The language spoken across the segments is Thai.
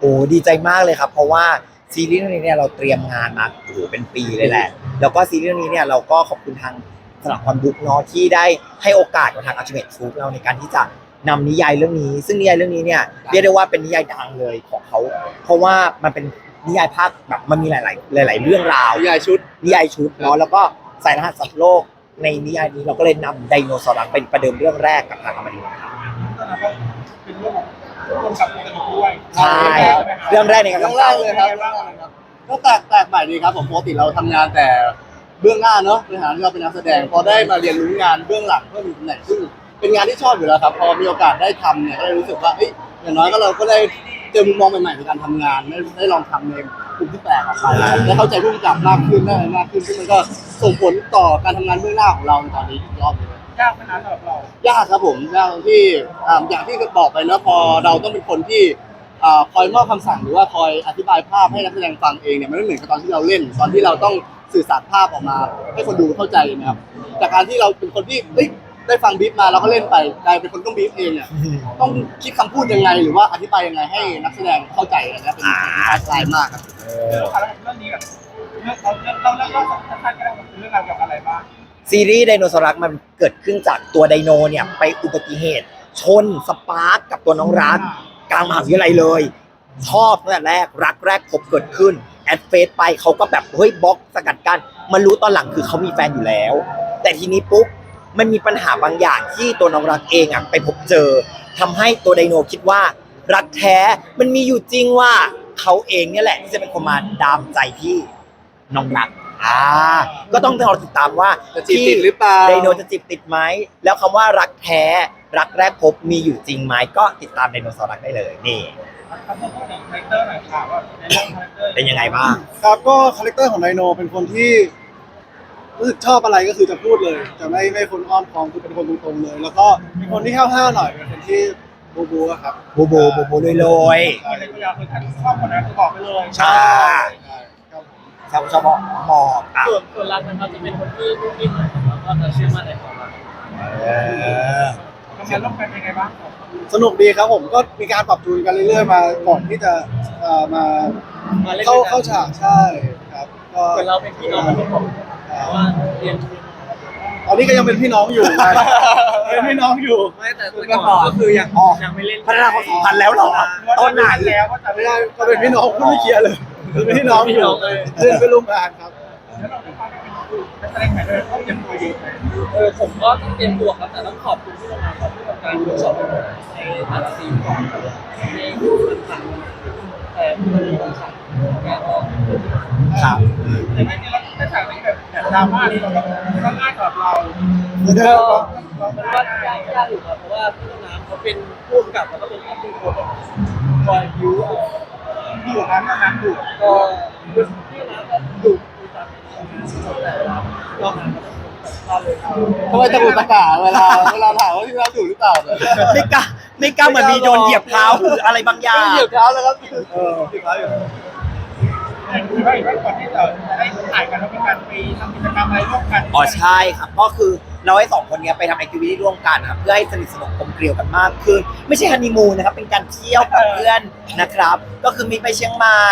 โอ้ดีใจมากเลยครับ เพราะว่าซีรีส์เรื่องนี้เนี่ยเราเตรียมงานมาโอ้โหเป็นปีเลยแหละ แล้วก็ซีรีส์เรื่องนี้เนี่ยเราก็ขอบคุณทางสลับความบุ๊กเนาะที่ได้ให้โอกาสกับทางอัลติเมทฟูเราในการที่จะนำนิยายเรื่องนี้ ซึ่งนิยายเรื่องนี้เนี่ยเรียกได้ว่าเป็นนิยายดังเลยของเขา เพราะว่ามันเป็นนิยายภาคแบบมันมีหลาย ๆ หลาย ๆ เรื่องราว นิยายชุด นิยายชุดเนาะแล้วก็สายรหัสสัตว์โลกในนิยายนี้เราก็เลยนำไดโนเสาร์เป็นประเดิมเรื่องแรกกับทางอมรินทร์ครับ เป็นเรื่องของร่วมกับกระดูกด้วย ใช่เรื่องแรกในการเรื่องกำแรกับกเลยครับก็แปลกแปลกใหม่ดีครับ ผมปกติเราทำงานแต่เบื้องหน้าเนาะในฐานะที่เราเป็นนักแสดงพอได้มาเรียนรู้งานเบื้องหลังเพิ่มอีกตำแหน่งซึ่งเป็นงานที่ชอบอยู่แล้วครับพอมีโอกาสได้ทำเนี่ยก็เลยรู้สึกว่าเอ้ยอย่างน้อยก็เราก็ได้เจอมุมมองใหม่ๆในการทำงานได้ได้ลองทำในกลุ่มที่แปลกออกไปได้เข้าใจผู้กำกับมากขึ้นได้อะไรมากขึ้นซึ่งมันก็ส่งผลต่อการทำงานเบื้องหน้าของเราในตอนนี้อีกรอบหนึง ยากไหมนะสำหรับเรา ยากครับผมยากตรงที่อ่าอย่างที่บอกไปนะพอเราต้องเป็นคนที่ อ่าคอยมอบคำสั่งหรือว่าคอยอธิบายภาพให้นักแสดงฟังเองเนี่ยมันไม่เหมือนกับตอนที่เราเล่น ตอนที่เราต้องสื่อสารภาพออกมาให้คนดูเข้าใจนะครับจากการที่เราเป็นคนที่เอ้ยได้ฟังบีฟมาเราก็เล่นไปกลายเป็นคนต้องบีฟเองเนี่ยต้องคิดคำพูดยังไง หรือว่าอธิบายยังไงให้นักแสดงเข้าใจนะครับเป็นสิ่งที่ท้าทายมากครับ เรื่องอะไรเรื่องนี้แบบเรื่องเราเรื่องเราเรื่องเราสั้นๆก็ได้เรื่องราวเกี่ยวกับอะไรบ้างซีรีส์ไดโนเสาร์รักมันเกิดขึ้นจากตัวไดโนเนี่ยไปอุบัติเหตุ ชนสปาร์กกับตัวน้องรัก กลางมหาวิทยาลัยเลย ชอบตั้งแต่แรกรักแรกพบเกิดขึ้น แอดเฟซไปเขาก็แบบเฮ้ยบล็อกสกัดกันมารู้ตอนหลังคือเขามีแฟนอยู่แล้ว แต่ทีนี้ปุ๊บมันมีปัญหาบางอย่างที่ตัวน้องรักเองอะไปพบเจอทำให้ตัวไดโนคิดว่า รักแท้มันมีอยู่จริงว่าเขาเองเนี่ยแหละที่จะเป็นคนมาดามใจพี่น้องรักอ่าก็ต้องรอติดตามว่าจะจีบติดหรือเปล่าไดโนจะจีบติดไหมแล้วคำว่ารักแท้ รักแรกพบมีอยู่จริงไหมก็ติดตามไดโนเสาร์รักได้เลยนี่คำพูดของคาแรคเตอร์หน่อยค่ะว่าในเรื่องคาแรคเตอร์เป็นยังไงบ้างครับก็คาแรคเตอร์ของไดโนเป็นคนที่รู้สึกชอบอะไรก็คือจะพูดเลยจะไม่ไม่คนอ้อมค้อมคือเป็นคนตรงๆเลย แล้วก็เป็นคนที่ห้าวๆหน่อยเป็นคนที่บูบูอะครับโบโบโบโบเลยเลยคนในตัวอย่างคือท่านชอบคนนั้นคือบอกไปเลยใช่ใช่ครับผมชาวชาวบอกหมอบอะส่วนส่วนรักนะครับจะเป็นคนที่รุ่งริ่งหน่อยครับแล้วก็จะเชื่อมั่นในความรักเออ ทำงานร่วมกันเป็นไงบ้างสนุกดีครับผมก็มีการปรับจูนกันเรื่อยๆมาก่อนที่จะเอ่อมามาเล่นเข้าด้วยกันเข้าฉากใช่ครับก็เหมือนเราเป็นพี่น้องกันทุกคนเพราะว่าเรียนตอนนี้ก็ยังเป็นพี่น้องอยู่เป็นพี่น้องอยู่ ไม่แต่แต่ก่อนก็คือยังอ๋อ ยังไม่เล่นพัฒนาความสัมพันธ์แล้วเหรอตอนไหนแล้วก็จะไม่ได้ก็เป็นพี่น้องก็ไม่เคลียร์เลยเป็นพี่น้องอยู่เพื่อนเป็นร่วมงานครับ แล้วเราเป็นความเป็นนัก แสดงใหม่เลยต้องเตรียมตัวเยอะเลยเออผมก็ต้องเตรียมตัวครับแต่ต้องขอบคุณที่ทำงานขอบคุณกับการเวิร์กช็อปในแต่ละซีนก่อนในมันผ่านแต่มันมีบางฉากแกก็ครับแต่ไม่จริงเราในฉากนี้แบบแบบดราม่าที่เราแบบก็ง่ายสำหรับเราก็ผมว่ายากยากอยู่ครับเพราะว่าพี่ต้นน้ำเขาเป็นผู้กำกับแล้วก็เป็นผู้เป็นคนคอยบิวอยู่นั้นนะนั้นอยู่ก็พี่ต้นน้ำก็ดุดูตามแต่เราหา เราเลยทำไมตะกุกตะกาเวลาเวลาถามว่าพี่น้ำถูกหรือเปล่าเนี่ยไม่กล้าไม่กล้าเหมือนมีโดนเหยียบเท้าหรืออะไรบางอย่าง ไม่เหยียบเท้าเลยครับเออพี่เขาอยู่คือว่าอีกว่าก่อนที่จะได้ถ่ายกันแล้วมีการไปทำกิจกรรมอะไรร่วมกัน อ๋อใช่ครับก็คือ เราให้สองคนเนี้ยไปทำแอคทิวิตี้ร่วมกันครับเพื่อให้สนิทสนมกลมเกลียวกันมากขึ้น ไม่ใช่ฮันนีมูนนะครับเป็นการเที่ยวกับเพื่อนนะครับ ก็คือมีไปเชียงใหม่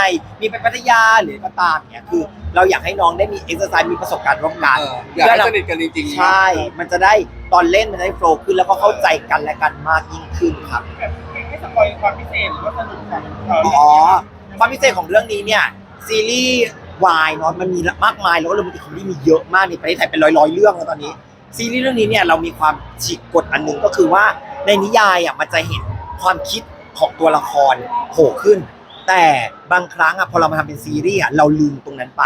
มีไปพัทยาหรือก็ตามเนี่ยคือ เราอยากให้น้องได้มีเอ็กซ์ไซส์มีประสบการณ์ร่วมกัน เอออยากให้สนิทกันจริงๆใช่ มันจะได้ตอนเล่นมันจะได้โฟล์ขึ้นแล้วก็เข้าใจกันและกันมากยิ่งขึ้นครับ แบบให้สปอยความพิเศษหรือว่าสนุกของเอออ๋อ ความพิเศษของเรื่องนี้เนี่ย ซีรีส์วายเนาะมันมีมากมายแล้วก็โรแมนติกคอมเมดี้มีเยอะมากในประเทศไทยเป็นร้อยๆเรื่องแล้วตอนนี้ ซีรีส์เรื่องนี้เนี่ยเรามีความฉีกกฎอันหนึงก็คือว่าในนิยายอะมันจะเห็นความคิดของตัวละครโผล่ขึ้น แต่บางครั้งอะพอเรามาทำเป็นซีรีส์อะเราลืมตรงนั้นไป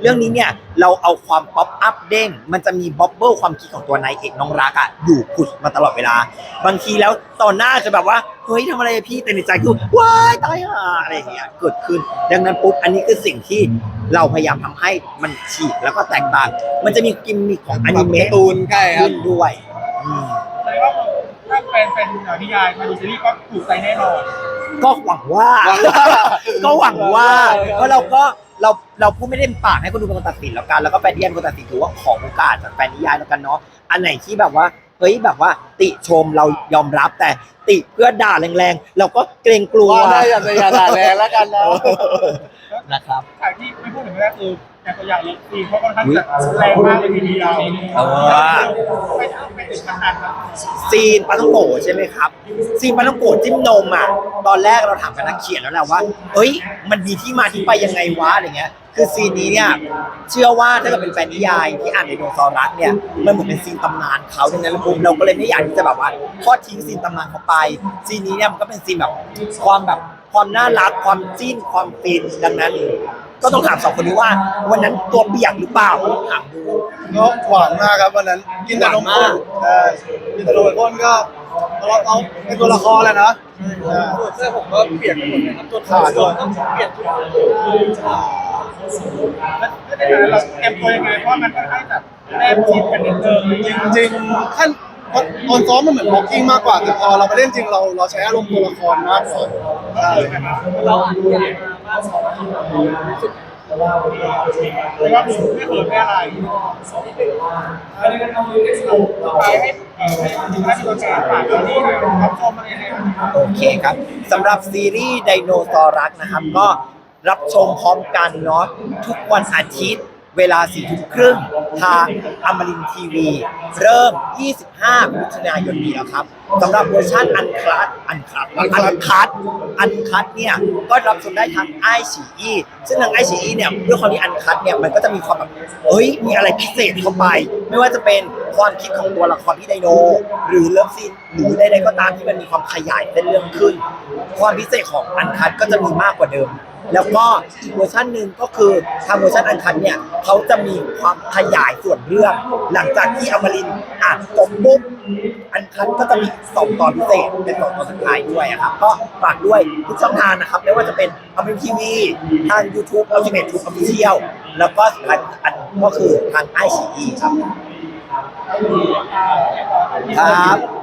เรื่องนี้เนี่ยเราเอาความป๊อปอัพเด้ง มันจะมีบ๊อบเบิลความคิดของตัวนายเอกน้องรักอะอยู่ผุดมาตลอดเวลา บางทีแล้วตอนหน้าจะแบบว่าเฮ้ยทำอะไรอะพี่แต่ในใจคือว้ายตายห่าอะไรอย่างเงี้ยเกิดขึ้น ดังนั้นปุ๊บอันนี้คือสิ่งที่เราพยายามทำให้มันฉีกแล้วก็แตกต่าง มันจะมีกิมมิคของอนิเมะการ์ตูนใช่ครับ ขึ้นด้วยอืม แสดงว่าถ้าแฟนเป็นนิยายมาดูซีรีส์ก็ถูกใจแน่นอน ก็หวังว่าหวังว่า ก็หวังว่าเพราะเราก็เราเราพูดไม่ได้ปากให้คนดูเป็นคนตัดสินแล้วกันแล้วก็แฟนนิยายเป็นคนตัดสินถือว่าขอโอกาสจากแฟนนิยายแล้วกันเนาะอันไหนที่แบบว่าเฮ้ยแบบว่าติชมเรายอมรับแต่ติเพื่อด่าแรงๆ เราก็เกรงกลัวว่าได้อย่าอย่าด่าแรงแล้วกันนะนะครับฉากที่ไม่พูดถึงไม่ได้คืออย่างตัวอย่างเลยซีนเขาค่อนข้างจะแรงมากเลยทีเดียวเออไม่ไม่ถึงขนาดนั้นซีนปาต้องโกะใช่ไหมครับ ซีนปาต้องโกะจิ้มนมอะตอนแรกเราถามกับนักเขียนแล้วแหละว่าเอ้ย มันมีที่มาที่ไปยังไงวะอะไรเงี้ยคือซีนนี้เนี่ยเชื่อว่าถ้าเกิดเป็นแฟนนิยายที่อ่านในโดซอรัสเนี่ยมันเหมือนเป็นซีนตำนานเขาดังนั้นเราเราก็เลยไม่อยากที่จะแบบว่าทอดทิ้งซีนตำนานเขาไปซีนนี้เนี่ยมันก็เป็นซีนแบบความแบบความน่ารักความจิ้นความฟินดังนั้น ก็ต้องถามสองคนนี้ว่า วันนั้นตัวเปียกหรือเปล่าต้องถามดู ก็หวานมากครับวันนั้น กินแต่นมข้นใช่กินแต่นมข้นก็เราเอาเป็นตัวละครแหละนะใช่เสื้อผมก็เปลี่ยนไปหมดเลยครับจนขาดด้วยต้องเปลี่ยนทุกอย่างแล้วในฐานะเราเตรียมตัวยังไงเพราะมันค่อนข้างจะแนบชิดกันนิดนึงจริงๆขั้น ตอนตอนซ้อมมันเหมือนบ็อกกิ้งมากกว่า แต่พอเราไปเล่นจริงเราเราใช้อารมณ์ตัวละครมากกว่าใช่เราอ่านนิยายมามากสองรู้สึกแต่ว่าไม่เขินไม่อะไรไปให้เอ่อให้ให้ตัวแทนฝากเรื่องนี้เลยรับชมอะไรเนี่ยโอเคครับสำหรับซีรีส์ไดโนเสาร์รักนะครับก็รับชมพร้อมกันเนาะทุกวันอาทิตย์ เวลาสี่ทุ่มครึ่งทางอมรินทีวี เริ่ม 25มิถุนายนนี้แล้วครับสำหรับเวอร์ชันอันคัดอันคัดอันคัดอันคัดเนี่ยก็รับชมได้ทางไอฉีอีซึ่งทางไอฉีอีเนี่ยด้วยความที่อันคัดเนี่ยมันก็จะมีความแบบเฮ้ยมีอะไรพิเศษเข้าไป ไม่ว่าจะเป็นความคิดของตัวละครที่ไดโน หรือเลิฟซีนหรือใดๆก็ตามที่มันมีความขยายเป็นเรื่องขึ้น ความพิเศษของอันคัดก็จะมีมากกว่าเดิม แล้วก็เวอร์ชันหนึ่งก็คือทางเวอร์ชันอันคัดเนี่ยเขาจะมีความขยายส่วนเรื่อง หลังจากที่อมรินทร์อ่านจบปุ๊บอันคัดก็จะมีสองตอนพิเศษเป็นสองตอนสุดท้ายด้วยอะครับก็ฝากด้วยทุกช่องทางนะครับไม่ว่าจะเป็นอมรินทีวีทาง YouTube อัลติเมททูออฟฟิเชียลแล้วก็สุดท้ายอันก็คือทางไอชีครับครับ